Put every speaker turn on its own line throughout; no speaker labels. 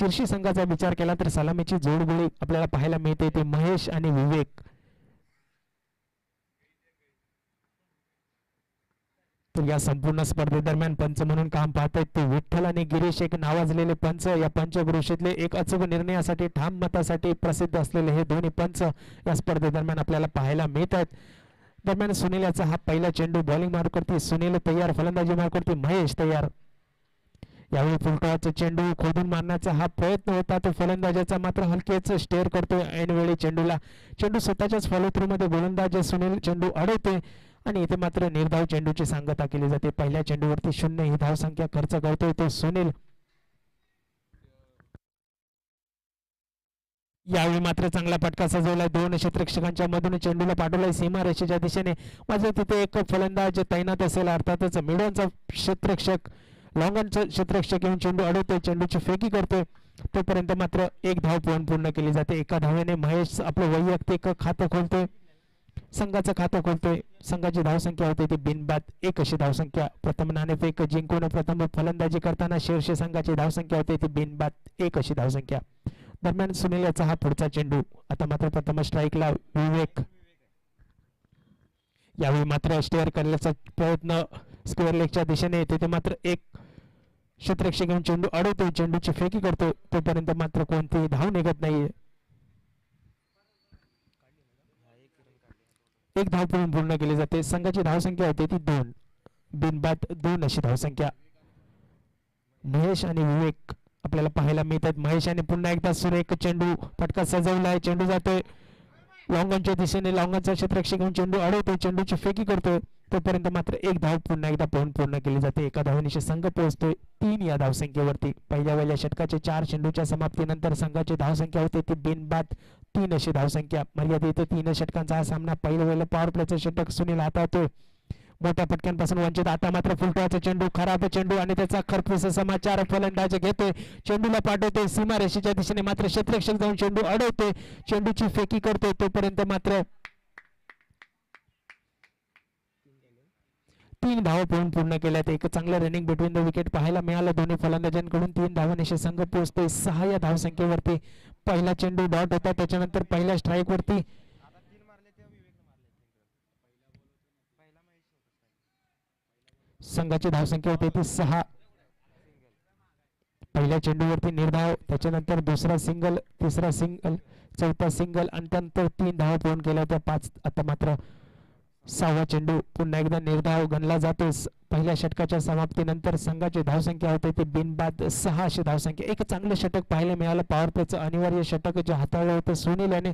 तिरशी संघाचा विचार केला तर सलामीची जोडगोळी आपल्याला पाहायला मिळते. ते महेश आणि विवेक. तर या संपूर्ण स्पर्धेदरम्यान पंच म्हणून काम पाहत आहेत ते विठ्ठल आणि गिरीश एक नावाजलेले पंच. या पंचक्रोशीतले एक अचूक निर्णयासाठी ठाम मतासाठी प्रसिद्ध असलेले हे दोन्ही पंच या स्पर्धेदरम्यान आपल्याला पाहायला मिळत आहेत दरम्यान सुनील याचा हा पहिला चेंडू बॉलिंग मार्ग करते सुनील तयार फलंदाजी मार्ग करते महेश तयार. यावेळी फुलटॉचा चेंडू खोदून मारण्याचा हा प्रयत्न होता. तो फलंदाजाचा मात्र हलकेच स्टेअर करतो ऐनवेळी चेंडूला चेंडू स्वतःच्याच फॉलोथ्रूमध्ये गोलंदाज सुनील चेंडू अडवते आणि इथे मात्र निर्धाव चेंडूची सांगता केली जाते. पहिल्या चेंडूवरती शून्य ही धावसंख्या खर्च करतोय तो सुनील. यावेळी मात्र चांगला फटका सजवलाय. दोन क्षेत्रक्षकांच्या मधून चेंडूला पाठवलाय सीमा रेषेच्या दिशेने. मात्र तिथे एक फलंदाज तैनात असेल. अर्थातच मिडॉनचा क्षेत्ररक्षक लॉंगनचा क्षेत्ररक्षक येऊन चेंडू अडवते चेंडूची फेकी करते तोपर्यंत मात्र एक धाव पूर्ण पूर्ण केली जाते. एका धावेने महेश आपलं वैयक्तिक खातं खोलते संघाचं खातं खोलते संघाची धावसंख्या होते ती बिनबाद एक अशी धावसंख्या. प्रथम नाणेफेक जिंकून प्रथम फलंदाजी करताना शीर्ष संघाची धावसंख्या होते ती बिनबाद एक अशी धावसंख्या. दरम्यान सुनील याचा हा पुढचा चेंडू. आता मात्र प्रथम स्ट्राईकला विवेक. यावेळी मात्र स्टेअर करण्याचा प्रयत्न स्क्वेअर लेगच्या दिशेने ते मात्र एक क्षेत्ररक्षक घेऊन चेंडू अडवतो चेंडूची फेकी करतो. तोपर्यंत मात्र कोणतीही धाव निघत नाहीये. एक धाव पूर्ण पूर्ण केली जाते. संघाची धावसंख्या होते ती दोन. बिनबाद दोन अशी धावसंख्या. महेश आणि विवेक आपल्याला पाहायला मिळतात. महेशाने पुन्हा एकदा सुरेख चेंडू फटका सजवलाय. चेंडू जातोय. लॉंगनच्या दिशेने लॉंगनचा क्षेत्ररक्षक घेऊन चेंडू अडवतोय. चेंडूची फेकी करतोय. तोपर्यंत मात्र एक धाव पुन्हा एकदा पोहून पूर्ण केली जाते. एका धावनीशी संघ पोहोचतोय तीन या धावसंख्येवरती. पहिल्या वेळेला षटकाचे चार चेंडूच्या समाप्तीनंतर संघाची धावसंख्या होते ती बिनबाद तीन अशी धावसंख्या. मर्यादित तीन षटकांचा हा सामना. पहिल्या वेळेला पॉवर प्लेचं षटक सुनील हातावतोय मोठ्या फटक्यांपासून वंचित आता मात्र फुलटॉचा चेंडू खराब चेंडू आणि त्याचा खरपूस समाचार फलंदाज घेतोय. चेंडूला पाठवतोय सीमा रेषेच्या दिशेने मात्र क्षेत्रक्षक जाऊन चेंडू अडवतोय. चेंडूची फेकी करतोय तोपर्यंत मात्र तीन धावा पूर्ण पूर्ण केल्यात. एक चांगलं रनिंग बिटवीन द विकेट पाहायला मिळालं. दोन्ही फलंदाजांकडून तीन धावांनिशी संघ पोहोचतोय. सहा या धावसंख्येवरती पहिला चेंडू डॉट होता. त्याच्यानंतर पहिल्या स्ट्राईक वरती संघाची धावसंख्या होती ती सहा. पहिल्या चेंडूवरती निर्धाव. त्याच्यानंतर दुसरा सिंगल तिसरा सिंगल चौथा सिंगल आणि त्यानंतर तीन धावा पूर्ण केल्या होत्या. पाच आता मात्र सहावा चेंडू पुन्हा एकदा निर्धाव गणला जातो. पहिल्या षटकाच्या समाप्तीनंतर संघाची धावसंख्या होते ते बिनबाद सहा अशी धावसंख्या. एक चांगलं षटक पाहायला मिळालं. पॉवर प्लेचं अनिवार्य षटक जे हाताळलं होतं सुनील याने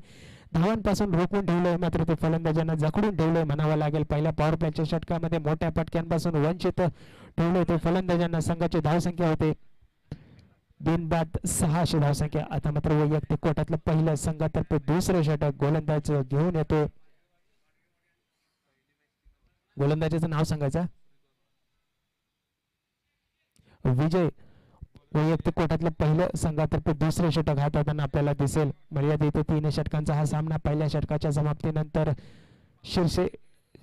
धावांपासून रोखून ठेवलंय. मात्र ते फलंदाजांना जखडून ठेवलंय म्हणावं लागेल. पहिल्या पॉवर प्लेच्या षटकामध्ये मोठ्या पटक्यांपासून वंचित ठेवलंय ते फलंदाजांना संघाची धावसंख्या होते. बिनबाद सहा अशी धावसंख्या. आता मात्र वैयक्तिक कोटातलं पहिलं संघातर्फे दुसरं षटक गोलंदाज घेऊन येतो गोलंदाजाचं नाव सांगायचं? विजय. वैयक्तिक कोटातलं पहिलं संघातर्फे दुसरे षटक हाताळताना आपल्याला दिसेल. मर्यादा मर्यादित तीन षटकांचा हा सामना. पहिल्या षटकाच्या समाप्तीनंतर शीर्षे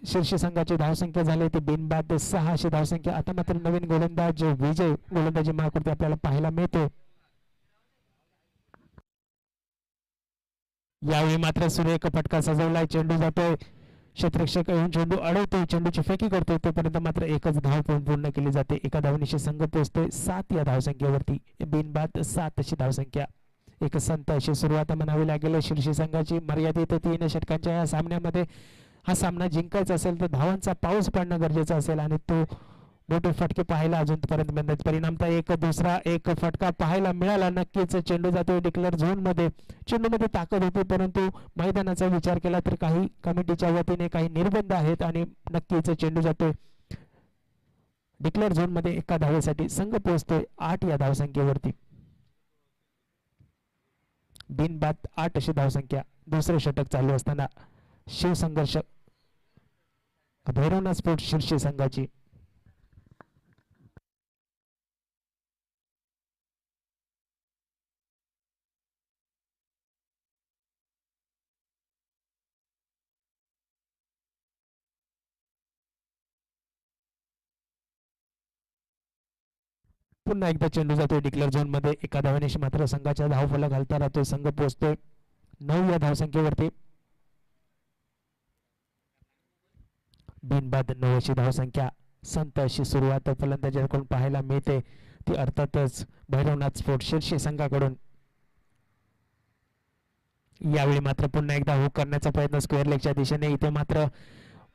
शीर्ष संघाची धावसंख्या झाली होती. बिनबाद सहा अशी धावसंख्या. आता मात्र नवीन गोलंदाज विजय गोलंदाजी मार्कवरती आपल्याला पाहायला मिळते. यावेळी मात्र सुरेख फटका सजवलाय. चेंडू जातोय. क्षेत्रक्षक येऊन चेंडू अडवतो चेंडूची फेकी करतो तोपर्यंत मात्र एकच धाव पूर्ण केली जाते. एका धावनीशी संघ पोहोचतोय सात या धावसंख्येवरती. बिनबाद सात अशी धावसंख्या. एक संत अशी सुरुवात म्हणावी लागेल. शिर्षी संघाची मर्यादित तीन षटकांच्या या सामन्यामध्ये हा सामना जिंकायचा असेल तर धावांचा पाऊस पडणं गरजेचं असेल आणि तो मोठे फटके पाहायला अजूनपर्यंत मिळतात परिणामता एक दुसरा एक फटका पाहायला मिळाला. नक्कीच चेंडू जातो डिक्लेअर झोनमध्ये. चेंडूमध्ये ताकद होती परंतु मैदानाचा विचार केला तर काही कमिटीच्या वतीने काही निर्बंध आहेत आणि नक्कीच चेंडू जातोय. डिक्लेअर झोनमध्ये एका धावेसाठी संघ पोहोचतोय आठ या धावसंख्येवरती. बिनबाद आठ अशी धावसंख्या दुसरे षटक चालू असताना शिवसंघर्ष. भैरवनाथ स्पोर्ट शीर्षी संघाची. पुन्हा एकदा चेंडू जातोय. डिक्लेअर झोनमध्ये एका धावनेशी मात्र संघाच्या धावफला घालता राहतोय संघ पोहोचतोय. नऊ या धावसंख्येवरती. बिनबाद नऊ अशी धावसंख्या. संत अशी सुरुवात फलंदाजाकडून पाहायला मिळते. ती अर्थातच भैरवनाथ स्पोर्ट शिर्षे संघाकडून. यावेळी मात्र पुन्हा एकदा हुक करण्याचा प्रयत्न स्क्वेअर लेगच्या दिशेने. इथे मात्र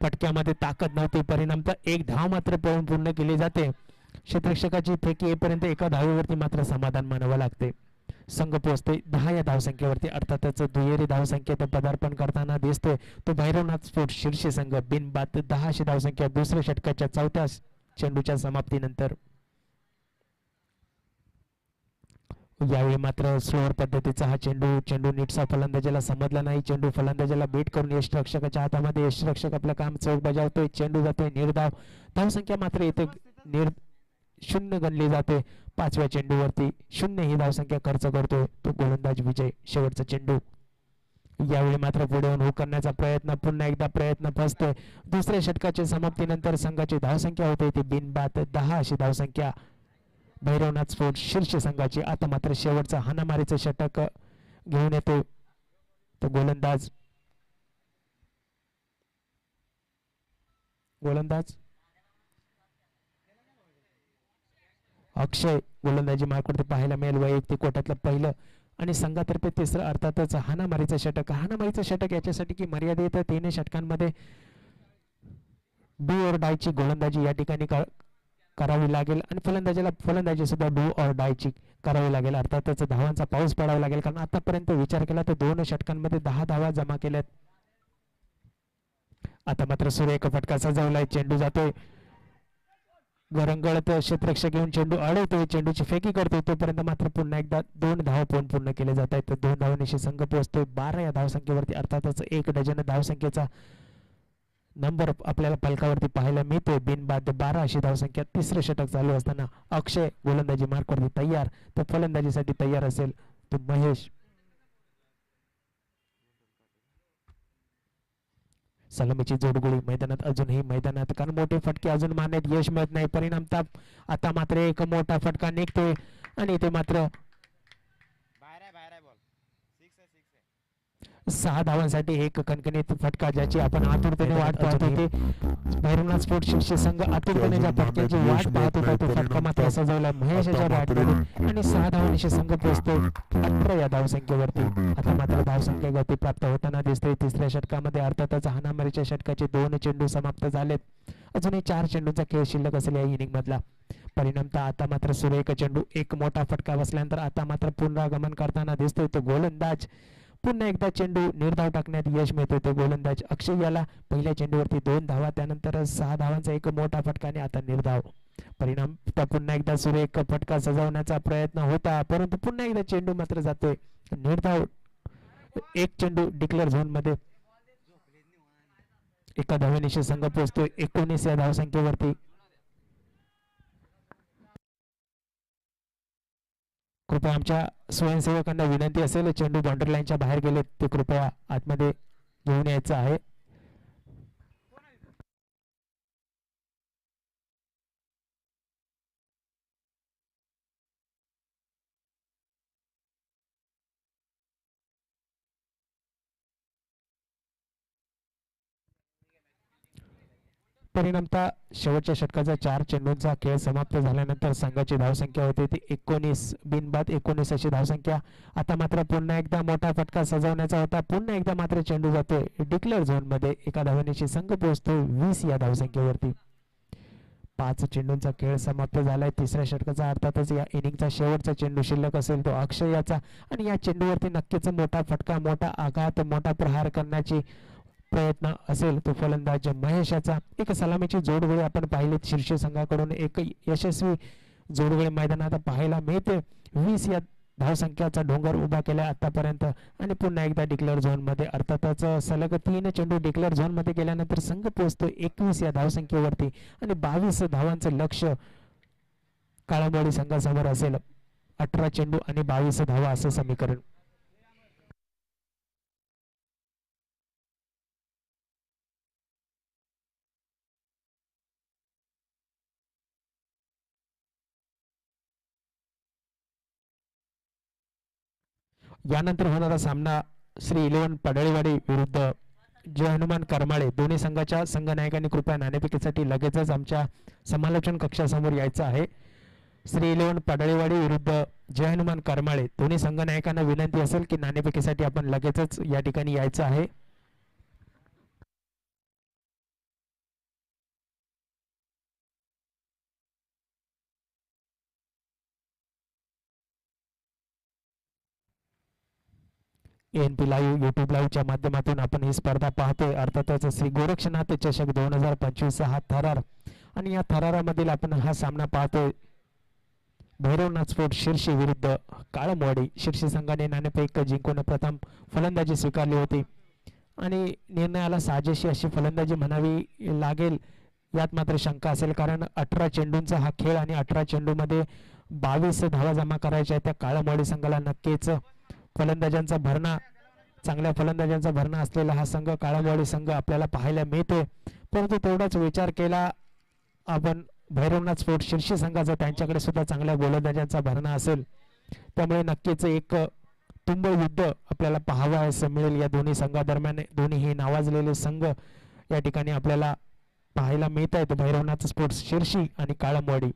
फटक्यामध्ये ताकद नव्हती. परिणाम तर एक धाव मात्र पळून पूर्ण केली जाते. क्षेत्रक्षकाची फेकी येईपर्यंत एका धावेवरती मात्र समाधान मानावं लागते. संघ पोहोचते. दहा या धावसंख्येवरती अर्थातच दुहेरी धावसंख्येत पदार्पण करताना दिसतोय तो भैरवनाथ स्पोर्ट शीर्षे संघ. बिनबाद दहा अशी धावसंख्या दुसऱ्या षटकाच्या चौथ्या चेंडूच्या समाप्तीनंतर. यावेळी मात्र स्लोअर पद्धतीचा हा चेंडू चेंडू नीटसा फलंदाजाला समजला नाही. चेंडू फलंदाजाला बेट करून यष्टरक्षकाच्या हातामध्ये यशरक्षक आपलं काम चौक बजावतोय. चेंडू जातोय निर्धाव. धावसंख्या मात्र येते निर शून्य गणली जाते. पाचव्या चेंडूवरती शून्य ही धावसंख्या खर्च करतोय. तो गोलंदाज विजय शेवटचा चेंडू. यावेळी मात्र पुढे येऊन करण्याचा प्रयत्न पुन्हा एकदा प्रयत्न फसतोय. दुसऱ्या षटकाच्या समाप्तीनंतर संघाची धावसंख्या होते. ती बिनबाद दहा अशी धावसंख्या. भैरवनाथ स्फोट शीर्ष संघाची. आता मात्र शेवटचा हाणामारीचं षटक घेऊन येतो. तो गोलंदाज. गोलंदाज. अक्षय गोलंदाजी मार्कवरती पाहायला मिळेल. वैयक्तिक कोटातलं पहिलं आणि संघातर्फे तिसरं अर्थातच हाणामारीचं षटक. हाणामारीचं षटक याच्यासाठी की मर्यादित तीन षटकांमध्ये. डू और डायची गोलंदाजी या ठिकाणी करावी लागेल. आणि फलंदाजीला फलंदाजी सुद्धा डू और डायची करावी लागेल. अर्थातच धावांचा पाऊस पडावा लागेल. कारण आतापर्यंत विचार केला तर दोन षटकांमध्ये दहा धावा जमा केल्यात. आता मात्र सूर्य एका फटका सजवलाय. चेंडू जातोय. गरंगळत क्षेत्ररक्षक घेऊन चेंडू अडवतोय. चेंडूची फेकी करतोय. तोपर्यंत मात्र पुन्हा एकदा दोन धाव पण पूर्ण केले जात आहेत. दोन धावनेशी संघ पोहोचतोय. बारा या धावसंख्येवरती अर्थातच एक डझन धावसंख्येचा नंबर आपल्याला फलकावरती पाहायला मिळतोय. बिनबाद बारा अशी धावसंख्या तिसरं षटक चालू असताना अक्षय गोलंदाजी मार्कवरती तयार. तर फलंदाजीसाठी तयार असेल तो महेश. सलामीची जोडगोळी मैदानात अजूनही मैदानात. कारण मोठे फटके अजून मारण्यात यश मिळत नाही. परिणामता आता मात्र एक मोठा फटका निघतोय. आणि इथे मात्र
बाहेर आहे बाहेर आहे बॉल सिक्स आहे सिक्स आहे
सहा धावांसाठी एक कणकणीत फटका ज्याची आपण आतुरतेने वाट पाहत होते. भैरवनाथ स्पोर्ट शिक्षे संघ आतुरतेने ज्या फटक्याची वाट पाहत होता तो फटका मात्र सजवला महेशच्या बॅटमध्ये आणि सहा धावांशी संघ पोहोचतो अठरा या धावसंख्येवरती. आता मात्र धावसंख्या गती प्राप्त होताना दिसते तिसऱ्या षटकामध्ये अर्थातच हाणामारीच्या षटकाचे दोन चेंडू समाप्त झालेत. अजूनही चार चेंडूंचा खेळ शिल्लक असेल या इनिंग मधला परिणामतः आता मात्र सुरेख चेंडू. एक मोठा फटका बसल्यानंतर आता मात्र पुनरागमन करताना दिसतोय तो गोलंदाज. पुन्हा एकदा चेंडू निर्धाव टाकण्यात यश मिळतो तो गोलंदाज अक्षय याला पहिल्या चेंडूवरती दोन धावा त्यानंतर सहा धावांचा एक मोठा फटका आणि आता निर्धाव. परिणाम त्या पुन्हा एकदा सुरेख फटका सजवण्याचा प्रयत्न होता परंतु पुन्हा एकदा चेंडू मात्र जातोय. निर्धाव एक चेंडू डिक्लेअर झोनमध्ये. एका धावेनिशी संघ पोहोचतोय. एकोणीस या धावसंख्येवरती. कृपया आमच्या स्वयंसेवकांना विनंती असेल चेंडू बाउंड्री लाईनच्या बाहेर गेले ते कृपया आतमध्ये घेऊन यायचं आहे. परिणामतः शेवटच्या षटकाचा चार चेंडूंचा खेळ समाप्त झाल्यानंतर संघाची धावसंख्या होती. ती एकोणीस बिनबाद एकोणीस अशी धावसंख्या. आता मात्र पुन्हा एकदा मोठा फटका सजवण्याचा होता. पुन्हा एकदा मात्र चेंडू जातोय. डिक्लेअर झोनमध्ये एका धावनेशी संघ पोहोचतोय वीस या धावसंख्येवरती. पाच चेंडूंचा खेळ समाप्त झालाय. तिसऱ्या षटकाचा अर्थातच या इनिंगचा शेवटचा चेंडू शिल्लक असेल तो अक्षय याचा आणि या चेंडूवरती नक्कीच मोठा फटका मोठा आघात मोठा प्रहार करण्याची प्रयत्न असेल तो फलंदाज महेशाचा. एक सलामीची जोडगोळी आपण पाहिली. शीर्ष संघाकडून एक यशस्वी जोडगोळी मैदानात पाहायला मिळते. वीस या धावसंख्याचा डोंगर उभा केला आतापर्यंत आणि पुन्हा एकदा डिक्लेअर झोनमध्ये अर्थातच सलग तीन चेंडू डिक्लेअर झोनमध्ये गेल्यानंतर संघ पोहोचतो एकवीस या धावसंख्येवरती आणि बावीस धावांचं लक्ष काळामोडी संघासमोर असेल. अठरा चेंडू आणि बावीस धावा असं समीकरण. यानंतर होणारा सामना श्री इलेव्हन पडळीवाडी विरुद्ध जय हनुमान करमाळे दोन्ही संघाच्या संघनायकांनी कृपया नाणेफेकीसाठी लगेचच आमच्या समालोचन कक्षासमोर यायचं आहे. श्री इलेव्हन पडळीवाडी विरुद्ध जय हनुमान करमाळे दोन्ही संघनायकांना विनंती असेल की नाणेफेकीसाठी आपण लगेचच या ठिकाणी यायचं आहे. एन पी लाईव्ह यूट्यूब लाईव्हच्या माध्यमातून आपण ही स्पर्धा पाहतोय. अर्थातच श्री गोरक्षनाथ चषक दोन हजार पंचवीस हा थरार. आणि या थरारामधील आपण हा सामना पाहतोय. भैरवनाथ स्पोर्ट शीर्षी विरुद्ध काळमवाडी. शीर्षी संघाने नाणेफेक जिंकून प्रथम फलंदाजी स्वीकारली होती. आणि निर्णयाला साजेशी अशी फलंदाजी म्हणावी लागेल यात मात्र शंका असेल. कारण अठरा चेंडूंचा हा खेळ आणि अठरा चेंडूमध्ये बावीस धावा जमा करायच्या त्या काळमवाडी संघाला नक्कीच फलंदाजांचा भरणा चांगल्या फलंदाजांचा भरणा असलेला हा संघ काळामवाडी संघ आपल्याला पाहायला मिळतोय परंतु तेवढाच विचार केला आपण भैरवनाथ स्पोर्ट शीर्षी संघाचा त्यांच्याकडे सुद्धा चांगल्या गोलंदाजांचा भरणा असेल. त्यामुळे नक्कीच एक तुंब युद्ध आपल्याला पाहावयास मिळेल या दोन्ही संघादरम्यान दोन्ही हे नावाजलेले संघ या ठिकाणी आपल्याला पाहायला मिळत आहेत भैरवनाथ स्पोर्ट्स शिर्शी आणि काळमवाडी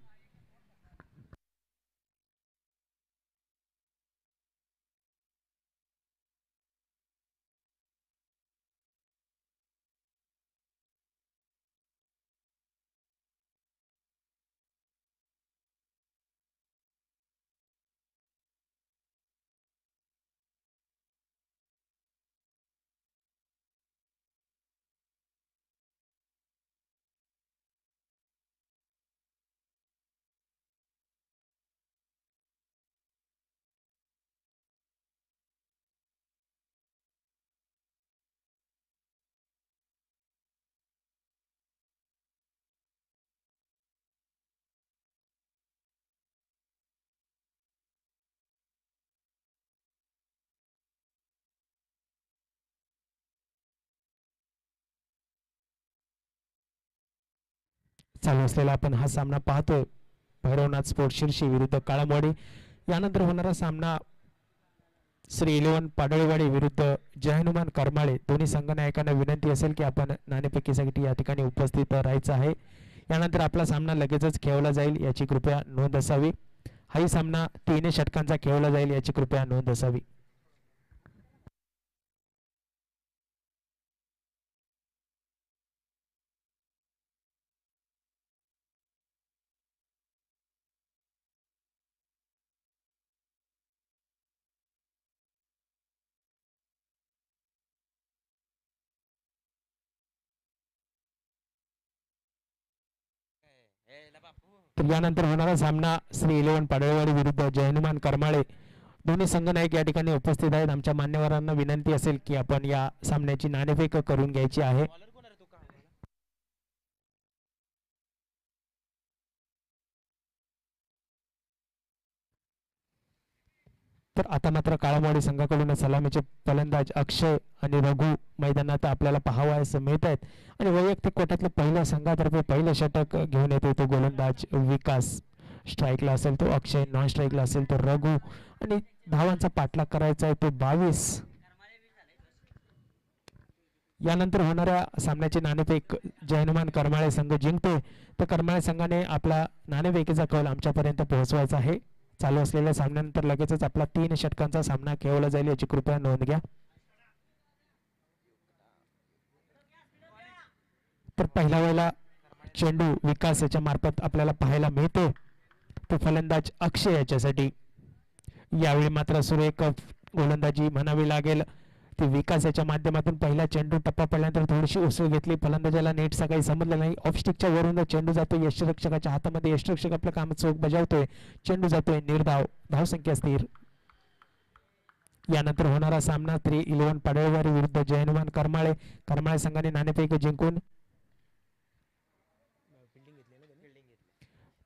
चालू असलेला आपण हा सामना पाहतोय. भैरवनाथ स्पोर्ट शिर्शी विरुद्ध काळामवाडी. यानंतर होणारा सामना श्री इलेवन पाडळीवाडी विरुद्ध जय हनुमान करमाळे. दोन्ही संघनायकांना विनंती असेल की आपण नाणेफेकीसाठी या ठिकाणी उपस्थित राहायचं आहे. यानंतर आपला सामना लगेचच खेळवला जाईल याची कृपया नोंद असावी. हाही सामना तीन षटकांचा खेळवला जाईल याची कृपया नोंद असावी. तर यानंतर होणारा सामना श्री इलेव्हन पाडळवाडी विरुद्ध जय हनुमान करमाळे. दोन्ही संघनायक या ठिकाणी उपस्थित आहेत. आमच्या मान्यवरांना विनंती असेल की आपण या सामन्याची नाणेफेक करून घ्यायची आहे. तर आता मात्र काळामवाडी संघाकडून सलामीचे फलंदाज अक्षय आणि रघु मैदानात आपल्याला पाहावयास मिळत आहेत आणि वैयक्तिक कोट्यातलं पहिल्या संघातर्फे पहिलं षटक घेऊन येतो तो गोलंदाज विकास. स्ट्राईकला असेल तो अक्षय नॉन स्ट्राईकला असेल तो रघु. आणि धावांचा पाठलाग करायचा आहे तो बावीस. यानंतर होणाऱ्या सामन्याचे नाणेफेक जय करमाळे संघ जिंकते तर करमाळे संघाने आपला नाणेफेकीचा कौल आमच्यापर्यंत पोहोचवायचा आहे. चालू असलेल्या सामन्यानंतर लगेचच आपला तीन षटकांचा सामना खेळवला जाईल याची कृपया नोंद घ्या. तर पहिल्या वेळेला चेंडू विकास याच्या मार्फत आपल्याला पाहायला मिळतो तो फलंदाज अक्षय याच्यासाठी. यावेळी मात्र सुरेख गोलंदाजी म्हणावी लागेल. ती विकास याच्या माध्यमातून पहिला चेंडू टप्पा पडल्यानंतर थोडीशी उसळ घेतली. फलंदाजाला नेटचा काही समजलं नाही. ऑफस्टिकच्या वरून चेंडू जातो यष्टरक्षकाच्या हातामध्ये यष्टरक्षक आपलं काम चोख बजावतोय. चेंडू जातोय. निर्धाव. धावसंख्या स्थिर. यानंतर होणारा सामना थ्री इलेव्हन पाडळवारी विरुद्ध जय करमाळे. करमाळे संघाने नाणेफेक जिंकून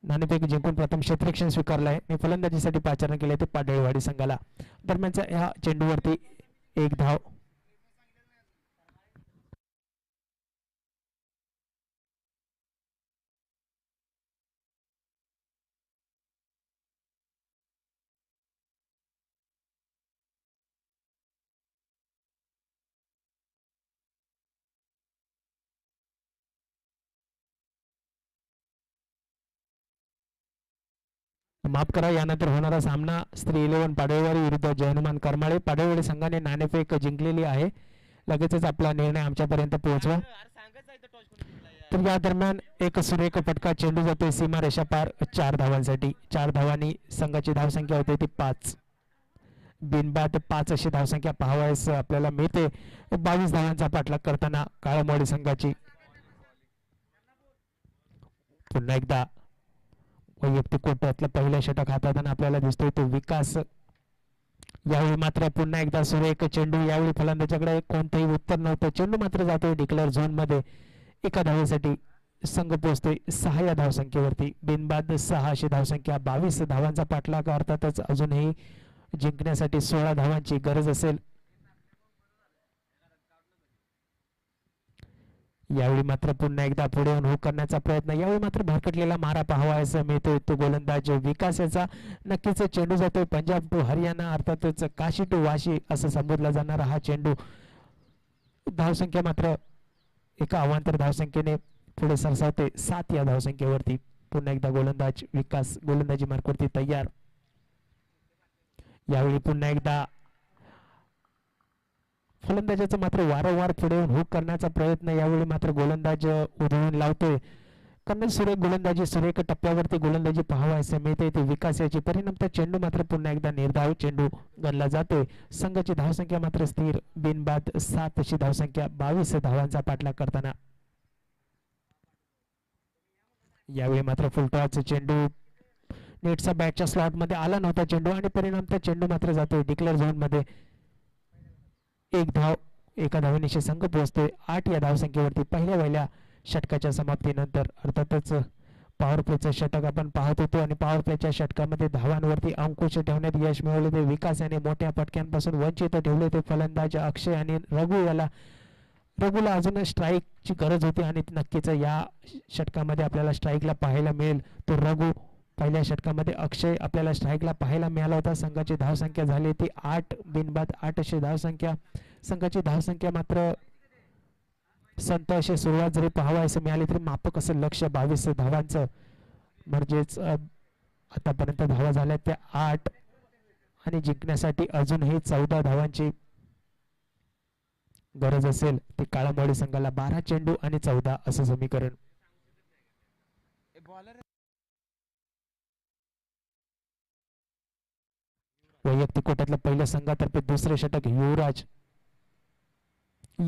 नाणेफेक जिंकून प्रथम क्षेत्रक्षण स्वीकारलाय. आणि फलंदाजीसाठी पाचारण केले ते पाडळवाडी संघाला. दरम्यानच्या ह्या चेंडूवरती एक धाव. माफ करा यानंतर होणारा सामना स्त्री इलेव्हन पाडळवाडी विरुद्ध जयनुमान करमाळे. पाडळवाडी संघाने नाणेफेक जिंकलेली आहे. लगेचच आपला निर्णय आमच्यापर्यंत पोहोचवा. तर या दरम्यान एक सुरेख फटका चेंडू जातोय सीमारेषा पार. चार धावांसाठी. चार धावांनी संघाची धावसंख्या होते ती पाच. बिनबाद पाच अशी धावसंख्या पाहावयास आपल्याला मिळते. बावीस धावांचा पाठलाग करताना काळमवाडी संघाची. पुन्हा एकदा वैयक्तिक कोट्यातलं पहिलं षटक हाताळताना आपल्याला दिसतोय तो विकास. यावेळी मात्र पुन्हा एकदा सुरेख चेंडू यावेळी फलंदाजाकडे कोणतंही उत्तर नव्हतं. चेंडू मात्र जातोय डिक्लेअर झोनमध्ये. एका धावेसाठी संघ पोहोचतोय सहा या धावसंख्येवरती. बिनबाद सहा अशी धावसंख्या बावीस धावांचा पाठलाग अर्थातच अजूनही जिंकण्यासाठी सोळा धावांची गरज असेल. यावेळी मात्र पुन्हा एकदा पुढे येऊन हुक करण्याचा प्रयत्न यावेळी मात्र भरकटलेला मारा पाहावायचा मिळतोय तो गोलंदाज विकास याचा. नक्कीच चेंडू जातोय पंजाब टू हरियाणा अर्थातच काशी टू वाशी असं संबोधला जाणारा हा चेंडू. धावसंख्या मात्र एका अवांतर धावसंख्येने पुढे सरसावते सात या धावसंख्येवरती. पुन्हा एकदा गोलंदाज विकास गोलंदाजी मार्कवरती तयार. यावेळी पुन्हा एकदा फलंदाजाचं मात्र वारंवार पुढे येऊन हुक करण्याचा प्रयत्न यावेळी मात्र गोलंदाज उधळून लावतोय. कन्नड सुरेख गोलंदाजी सुरेख टप्प्यावरती गोलंदाजी पाहावयास मिळते ते विकास याची परिणामता चेंडू मात्र पुन्हा एकदा निर्धाव चेंडू गणला जातोय. संघाची धावसंख्या मात्र स्थिर बिनबाद सात अशी धावसंख्या बावीस धावांचा पाठलाग करताना. यावेळी मात्र फुलटॉच चेंडू नेटचा बॅटच्या स्लॉटमध्ये आला नव्हता चेंडू आणि परिणामता चेंडू मात्र जातोय. डिक्लेअर झोनमध्ये एक धाव एका धावेनिशी संघ पोहोचते. आठ या धावसंख्येवरती पहिल्या पहिल्या षटकाच्या समाप्तीनंतर. अर्थातच पॉवर प्लेचं षटक आपण पाहत होतो आणि पॉवर प्लेच्या षटकामध्ये धावांवरती अंकुश ठेवण्यात यश मिळवले ते विकास याने मोठ्या फटक्यांपासून वंचित ठेवले ते फलंदाज अक्षय आणि रघु याला रघुला अजून स्ट्राईकची गरज होती आणि नक्कीच या षटकामध्ये आपल्याला स्ट्राईकला पाहायला मिळेल. तो रघु पहिल्या षटकामध्ये अक्षय आपल्याला स्ट्राईकला पाहायला मिळाला होता. संघाची धावसंख्या झाली ती आठ बिनबाद आठ अशी धावसंख्या संघाची धावसंख्या मात्र संत अशी सुरुवात जरी असं मिळाली तरी मापक असं लक्ष बावीस धावांचं. म्हणजेच आतापर्यंत धावा झाल्या त्या आठ. आणि जिंकण्यासाठी अजूनही चौदा धावांची गरज असेल ती काळामोडी संघाला बारा चेंडू आणि चौदा असं समीकरण. वैयक्तिक कोट्यातलं पहिल्या संघातर्फे दुसरे षटक युवराज.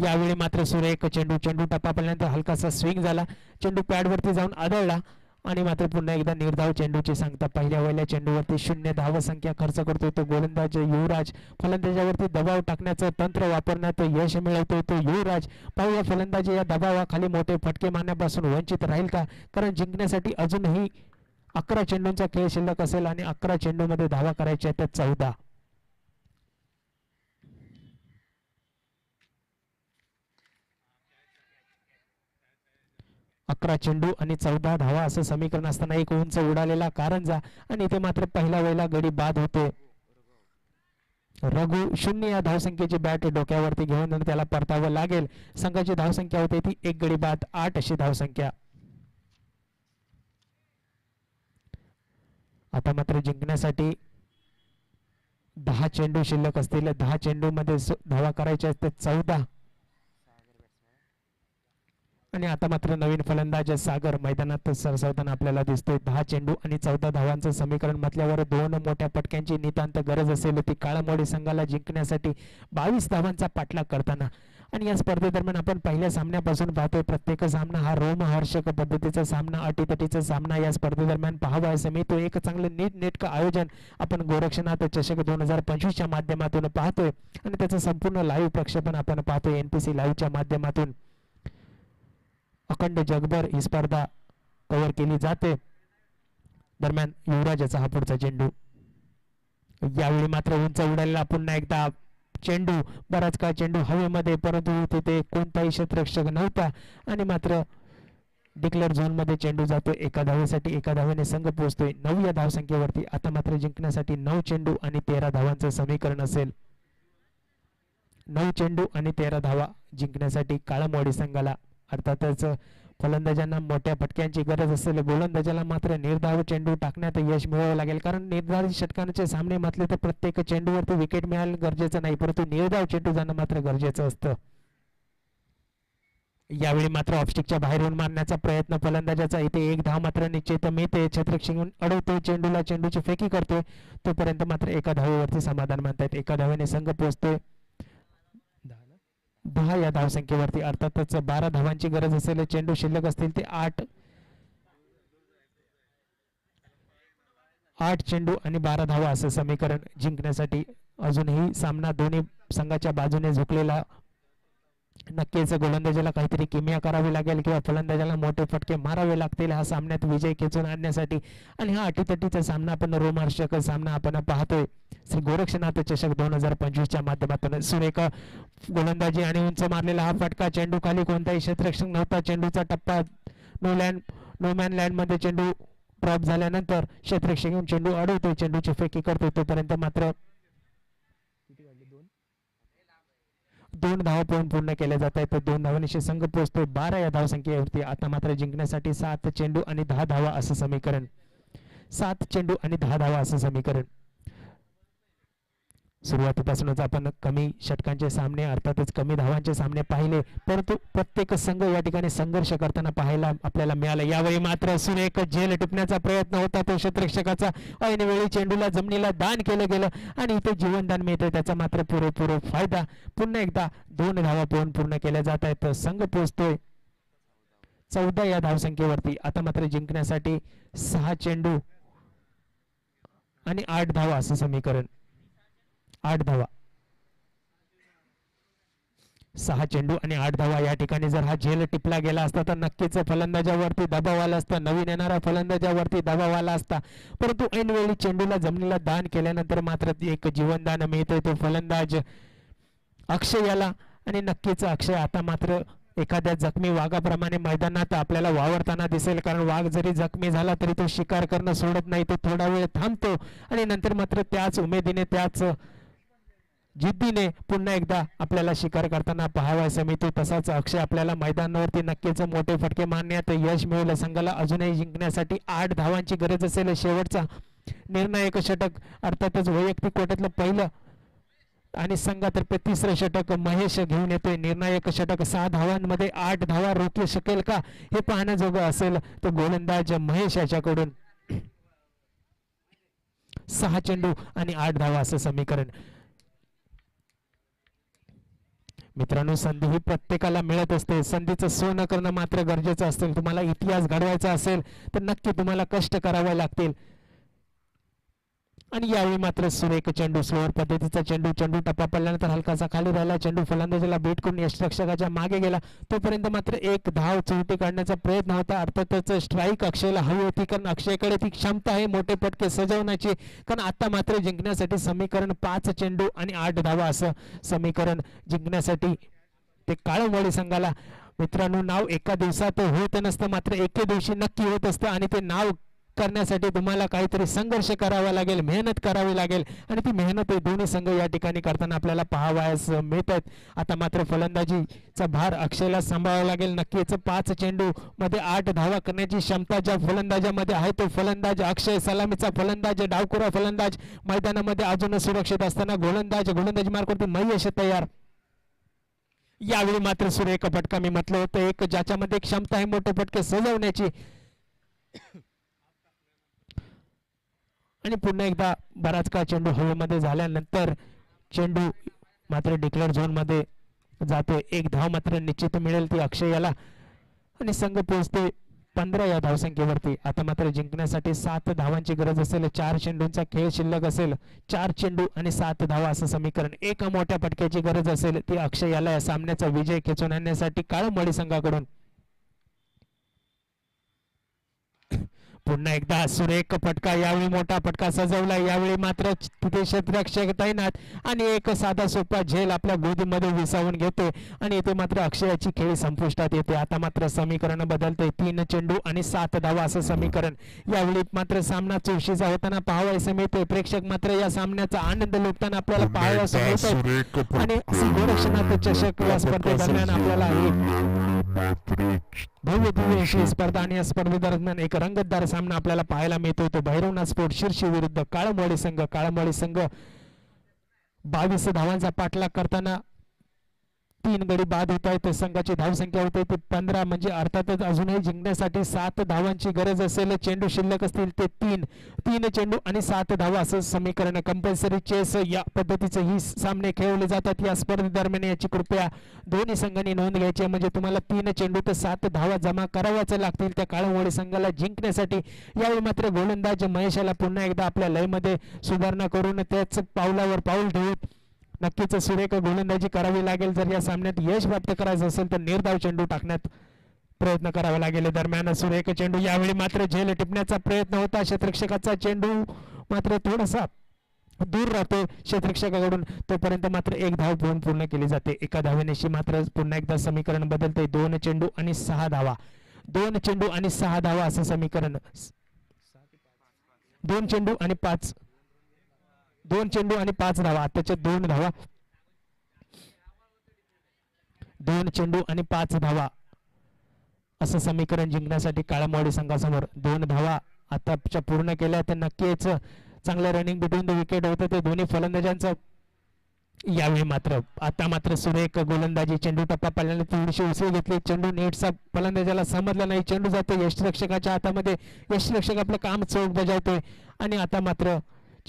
यावेळी मात्र सुरेख चेंडू चेंडू टप्पापर्यंत हलकासा स्विंग झाला. चेंडू पॅडवरती जाऊन आदळला आणि मात्र पुन्हा एकदा निर्धाव चेंडूची सांगता पहिल्या वहिल्या चेंडूवरती शून्य धाव संख्या खर्च करतोय तो गोलंदाज युवराज. फलंदाजावरती दबाव टाकण्याचं तंत्र वापरण्यात यश मिळवतोय तो युवराज. पाहूया फलंदाजी या दबावाखाली मोठे फटके मारण्यापासून वंचित राहील का? कारण जिंकण्यासाठी अजूनही अकरा चेंडूंचा खेळ शिल्लक असेल आणि अकरा चेंडूमध्ये धावा करायच्या त्या चौदा. अकरा चेंडू आणि चौदा धावा असं समीकरण असताना एक उंच उडालेला कारंजा आणि इथे मात्र पहिला वेळेला गडी बाद होते. रघु शून्य या धावसंख्येची बॅट डोक्यावरती घेऊन त्याला परतावं लागेल. संघाची धावसंख्या होते ती एक गडी बाद आठ अशी धावसंख्या. आता मात्र जिंकण्यासाठी दहा चेंडू शिल्लक असतील. दहा चेंडू मध्ये धावा करायच्या असतात चौदा. आणि आता मात्र नवीन फलंदाज सागर मैदानात सरसावताना आपल्याला दिसतोय. दहा चेंडू आणि चौदा धावांचं समीकरण म्हटल्यावर दोन मोठ्या पटक्यांची नितांत गरज असेल. ती काळामोडी संघाला जिंकण्यासाठी बावीस धावांचा पाठलाग करताना आणि या स्पर्धेदरम्यान आपण पहिल्या सामन्यापासून पाहतोय प्रत्येक सामना हा रोमहर्षक पद्धतीचा सामना अटीतटीचा सामना या स्पर्धेदरम्यान पाहावा असं मी मिळतो एक चांगलं नीट नेटकं आयोजन आपण गोरक्षनाथ चषक दोन हजार पंचवीसच्या माध्यमातून पाहतोय आणि त्याचं संपूर्ण लाईव्ह प्रक्षेपण आपण पाहतोय. एन पी सी लाईव्हच्या माध्यमातून अखंड जगभर ही स्पर्धा कव्हर केली जाते. दरम्यान युवराजाचा हा पुढचा चेंडू यावेळी मात्र उंच उडालेला पुन्हा एकदा चेंडू बराच काळ चेंडू हवेमध्ये परंतु तिथे कोणताही क्षेत्ररक्षक नव्हता. आणि मात्र डिक्लेअर झोनमध्ये चेंडू जातो एका धावेसाठी एका धावेने संघ पोहोचतोय. नऊ या धावसंख्येवरती आता मात्र जिंकण्यासाठी नऊ चेंडू आणि तेरा धावांचं समीकरण असेल. नऊ चेंडू आणि तेरा धावा जिंकण्यासाठी काळामवाडी संघाला अर्थातच फलंदाजांना मोठ्या फटक्यांची गरज असेल. गोलंदाजाला मात्र निर्धाव चेंडू टाकण्यात यश मिळवावं लागेल. कारण निर्धारित षटकांचे सामने म्हटले तर प्रत्येक चेंडूवरती विकेट मिळालं गरजेचं नाही. परंतु निर्धाव चेंडू जाणं मात्र गरजेचं असतं. यावेळी मात्र ऑफस्टिकच्या बाहेरून मारण्याचा प्रयत्न फलंदाजाचा. इथे एक धाव मात्र निश्चित. मिळते ते शिंगून अडवतो चेंडूला चेंडूची फेकी करतोय. तोपर्यंत मात्र एका धावेवरती समाधान मानतायत. एका धावेने संघ पोहोचतोय. दहा या धावसंख्येवरती. अर्थातच बारा धावांची गरज असेल चेंडू शिल्लक असतील ते आठ. आठ चेंडू आणि बारा धावा असं समीकरण जिंकण्यासाठी अजूनही सामना दोन्ही संघाच्या बाजूने झुकलेला नक्कीच गोलंदाजाला काहीतरी किमिया करावी लागेल किंवा फलंदाजाला मोठे फटके मारावे लागतील हा सामन्यात विजय खेचून आणण्यासाठी. आणि हा अटीतटीचा सामना आपण रोमार्षक सामना आपण पाहतोय. श्री गोरक्षनाथ चषक दोन हजार पंचवीसच्या माध्यमातून सुरेख गोलंदाजी आणि उंच मारलेला हा फटका. चेंडू खाली कोणताही क्षेत्ररक्षक नव्हता. चेंडूचा टप्पा नो लँड नो मॅन लँडमध्ये चेंडू ड्रॉप झाल्यानंतर क्षेत्ररक्षक येऊन चेंडू अडवतोय. चेंडूची फेकी करतोय तोपर्यंत मात्र दोन धाव पळून पूर्ण केल्या जात आहेत. तर दोन धावांशी संघ पोहोचतोय. बारा या धावसंख्येवरती आता मात्र जिंकण्यासाठी सात चेंडू आणि दहा धावा असं समीकरण. सात चेंडू आणि दहा धावा असं समीकरण. सुरुवातीपासूनच आपण कमी षटकांचे सामने अर्थातच कमी धावांचे सामने पाहिले. परंतु प्रत्येक संघ या ठिकाणी संघर्ष करताना पाहायला आपल्याला मिळाला. यावेळी मात्र असून एक झेल टिपण्याचा प्रयत्न होता. तो क्षेत्ररक्षकाचा ऐनवेळी चेंडूला जमिनीला दान केलं गेलं आणि इथे जीवनदान मिळते त्याचा मात्र पुरेपूर फायदा पुन्हा एकदा दोन धावा पोहून पूर्ण केल्या जात आहेत. संघ पोचतोय चौदा या धावसंख्येवरती. आता मात्र जिंकण्यासाठी सहा चेंडू आणि आठ धावा असं समीकरण. आठ धावा. सहा चेंडू आणि आठ धावा या ठिकाणी जर हा झेल टिपला गेला असता तर नक्कीच फलंदाजावरती दबाव आला असता नवीन येणारा फलंदाजावरती दबाव आला असता. परंतु ऐनवेळी चेंडूला जमिनीला दान केल्यानंतर मात्र एक जीवनदान मिळतोय तो फलंदाज अक्षय याला आणि नक्कीच अक्षय आता मात्र एखाद्या जखमी वाघाप्रमाणे मैदानात आपल्याला वावरताना दिसेल. कारण वाघ जरी जखमी झाला तरी तो शिकार करणं सोडत नाही तो थोडा वेळ थांबतो. आणि नंतर मात्र त्याच उमेदीने त्याच जिद्दीने पुन्हा एकदा आपल्याला शिकार करताना पाहावयास मिळतो तसाच अक्षय आपल्याला मैदानावरती नक्कीच मोठे फटके मारण्यात यश मिळवलं. संघाला अजूनही जिंकण्यासाठी आठ धावांची गरज असेल. शेवटचा निर्णायक षटक अर्थातच वैयक्तिक कोट्यातलं पहिलं आणि संघातर्फे तिसरं षटक महेश घेऊन येतोय. निर्णायक षटक सहा धावांमध्ये आठ धावा. रोखू शकेल का? हे पाहण्याजोगं असेल तर गोलंदाज महेश याच्याकडून. सहा चेंडू आणि आठ धावा असं समीकरण. मित्रांनो संधी ही प्रत्येकाला मिळत असते. संधीचं सोनं करणं मात्र गरजेचं असेल तुम्हाला इतिहास घडवायचा असेल तर नक्की तुम्हाला कष्ट करावे लागतील. आणि यावेळी मात्र सुरेख चेंडू स्लोअर पद्धतीचा चेंडू चेंडू टप्पा पडल्यानंतर हलकासा खाली राहिला. चेंडू फलंदाजाला भेट करून यष्टरक्षकाच्या मागे गेला. तोपर्यंत मात्र एक धाव चौटी काढण्याचा प्रयत्न होता. अर्थातच स्ट्राईक अक्षयला हवी होती कारण अक्षयकडे ती क्षमता आहे मोठे पटके सजवण्याची. कारण आता मात्र जिंकण्यासाठी समीकरण पाच चेंडू आणि आठ धावा असं समीकरण जिंकण्यासाठी ते काळमवाडी संघाला. मित्रांनो नाव एका दिवसात होत नसतं मात्र एके दिवशी नक्की होत असतं आणि ते नाव करण्यासाठी तुम्हाला काहीतरी संघर्ष करावा लागेल मेहनत करावी लागेल. आणि ती मेहनत हे दोन्ही संघ या ठिकाणी करताना आपल्याला पाहावयास मिळत आहेत आता मात्र फलंदाजीचा भार अक्षयला सांभाळावा लागेल. नक्कीच पाच चेंडू मध्ये आठ धावा करण्याची क्षमता ज्या फलंदाजामध्ये आहे तो फलंदाज अक्षय सलामीचा फलंदाज डावकुरा फलंदाज. मैदानामध्ये अजून सुरक्षित असताना गोलंदाज गोलंदाजी मार्गवरती मयश तयार. यावेळी मात्र सुरेख फटका मी म्हटलं होतं एक ज्याच्यामध्ये क्षमता आहे मोठे फटके सजवण्याची. आणि पुन्हा एकदा बराच काळ चेंडू हवेमध्ये झाल्यानंतर चेंडू मात्र डिक्लेअर झोनमध्ये जाते. एक धाव मात्र निश्चित मिळेल ती अक्षय याला आणि संघ पोहोचते पंधरा या धावसंख्येवरती. आता मात्र जिंकण्यासाठी सात धावांची गरज असेल चार चेंडूंचा खेळ शिल्लक असेल चार चेंडू आणि सात धावा असं समीकरण. एका मोठ्या फटक्याची गरज असेल ती अक्षय याला या सामन्याचा विजय खेचून आणण्यासाठी काळमवाडी संघाकडून. पुन्हा एकदा सुरेख फटका यावेळी मोठा फटका सजवला. यावेळी मात्र तिथे क्षेत्ररक्षक तैनात आणि एक साधा सोपा झेल आपल्या गोदीमध्ये विसावून घेते. आणि इथे मात्र अक्षयाची खेळी संपुष्टात येते. आता मात्र समीकरण बदलते तीन चेंडू आणि सात धावा असं समीकरण. यावेळी मात्र सामना चौशीचा होताना पाहावयास मिळते प्रेक्षक मात्र या सामन्याचा आनंद लुटताना आपल्याला पाहावयास मिळत
सुरेख
आणि गोरक्षनाथ चषक या स्पर्धेदरम्यान आपल्याला भव्य दिव्य अशी स्पर्धा आणि या स्पर्धेदरम्यान एक रंगतदार सामना आपल्याला पाहायला मिळतो. तो भैरवनाथ स्पोर्ट शिर्षी विरुद्ध काळमवाडी संघ. काळमवाडी संघ बावीस धावांचा पाठलाग करताना तीन गडी बाद होत आहेत. संघाची धावसंख्या होते. ते पंधरा म्हणजे अर्थातच अजूनही जिंकण्यासाठी सात धावांची गरज असेल. चेंडू शिल्लक असतील ते तीन. तीन चेंडू आणि सात धावा असं समीकरण कंपल्सरी चेस या पद्धतीचे ही सामने खेळवले जातात. या स्पर्धेदरम्यान याची कृपया दोन्ही संघांनी नोंद घ्यायची आहे. म्हणजे तुम्हाला तीन चेंडू तर सात धावा जमा कराव्याच लागतील. त्या काळमवाडी संघाला जिंकण्यासाठी यावेळी मात्र गोलंदाज महेशाला पुन्हा एकदा आपल्या लयमध्ये सुधारणा करून त्याच पावलावर पाऊल ठेवत नक्कीच सुरेख गोलंदाजी करावी लागेल. जर या सामन्यात यश प्राप्त करायचं असेल तर निर्धाव चेंडू टाकण्यात प्रयत्न करावा लागेल. दरम्यान सुरेख चेंडू यावेळी मात्र झेल टिपण्याचा प्रयत्न होता. क्षेत्रक्षकाचा चेंडू मात्र थोडासा दूर राहतो क्षेत्रक्षकाकडून तोपर्यंत मात्र एक धाव पूर्ण पूर्ण केली जाते. एका धावेनेशी मात्र पुन्हा एकदा समीकरण बदलते दोन चेंडू आणि सहा धावा. दोन चेंडू आणि सहा धावा असं समीकरण दोन चेंडू आणि पाच दोन चेंडू आणि पाच धावा. आताच्या दोन धावा. दोन चेंडू आणि पाच धावा. असं समीकरण जिंकण्यासाठी काळामवाडी संघासमोर दोन धावा आताच्या पूर्ण केल्या. तर नक्कीच चांगलं रनिंग बिटवीन द विकेट होतं. ते दोन्ही फलंदाजांचं. यावेळी मात्र आता मात्र सुरेख गोलंदाजी. चेंडू टप्पा पाल्याने थोडीशी उसळ घेतली. चेंडू नेटचा फलंदाजाला समजला नाही. चेंडू जातो. यष्टरक्षकाच्या हातामध्ये यष्टरक्षक आपलं काम चौक बजावतोय. आणि आता मात्र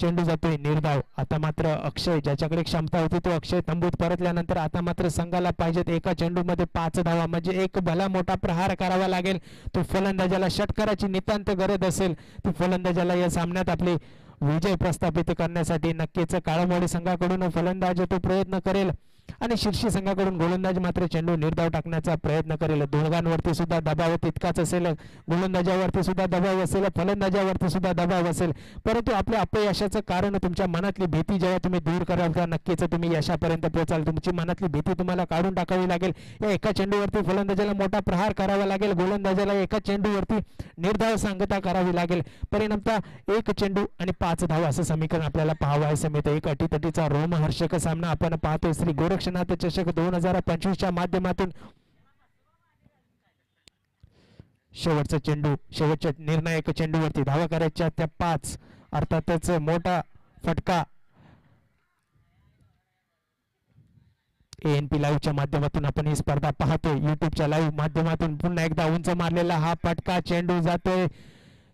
चेंडू जातोय निर्धाव. आता मात्र अक्षय ज्याच्याकडे क्षमता होती तो अक्षय तंबूत परतल्यानंतर आता मात्र संघाला पाहिजेत एका चेंडूमध्ये पाच धावा. म्हणजे एक भला मोठा प्रहार करावा लागेल. तो फलंदाजाला षटकाराची नितांत गरज असेल. तो फलंदाजाला या सामन्यात आपली विजय प्रस्थापित करण्यासाठी नक्कीच काळामोळी संघाकडून फलंदाज तो प्रयत्न करेल. आणि शिर्षी संघाकडून गोलंदाज मात्र चेंडू निर्धाव टाकण्याचा प्रयत्न करेल. दोघांवरती सुद्धा दबाव तितकाच असेल. गोलंदाजावरती सुद्धा दबाव असेल. फलंदाजावरती सुद्धा दबाव असेल. परंतु आपल्या अपयशाचं कारण तुमच्या मनातली भीती जेव्हा तुम्ही दूर कराल तेव्हा नक्कीच तुम्ही यशापर्यंत पोहोचाल. तुमची मनातली भीती तुम्हाला काढून टाकावी लागेल. या एका चेंडूवरती फलंदाजाला मोठा प्रहार करावा लागेल. गोलंदाजाला एका चेंडूवरती निर्धाव सांगता करावी लागेल. परिणामतः एक चेंडू आणि पाच धाव असं समीकरण आपल्याला पाहावयाचं मिळतं एक अटीतटीचा रोमहर्षक सामना आपण पाहतोय. श्री गोरक्षनाथ चषक दोन हजार पंचवीसच्या माध्यमातून शेवटचा चेंडू शेवटच्या निर्णायक चेंडूवरती धावा करायच्या त्या पाच अर्थातच मोठा फटका एन पी लाईव्हच्या माध्यमातून आपण ही स्पर्धा पाहतोय. युट्यूबच्या लाईव्ह माध्यमातून पुन्हा एकदा उंच मारलेला हा फटका चेंडू जातोय.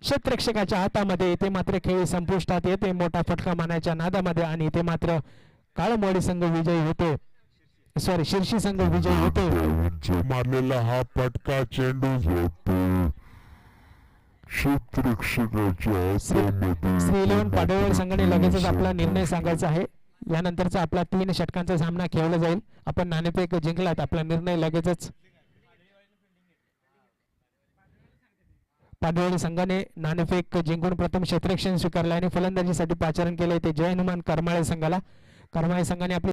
क्षेत्रक्षकाच्या हातामध्ये इथे मात्र खेळ संपुष्टात येते मोठा फटका मानायच्या नादामध्ये आणि इथे मात्र काळमवाडी संघ विजयी होतो सॉरी शिर्षी संघ विजयी होतो
मारलेला हा पटका चेंडू
श्री इलेव्हन पाडळवर संघाने लगेचच आपला निर्णय सांगायचा आहे. यानंतरचा आपला तीन षटकांचा सामना खेळला जाईल. आपण नाणेफेक जिंकलात आपला निर्णय लगेचच. पाडवळी संघाने नाणेफेक जिंकून प्रथम क्षेत्ररक्षण स्वीकारले आणि फलंदाजीसाठी पाचारण केले. ते जय हनुमान करमाळे संघाला. करमाळे संघाने आपली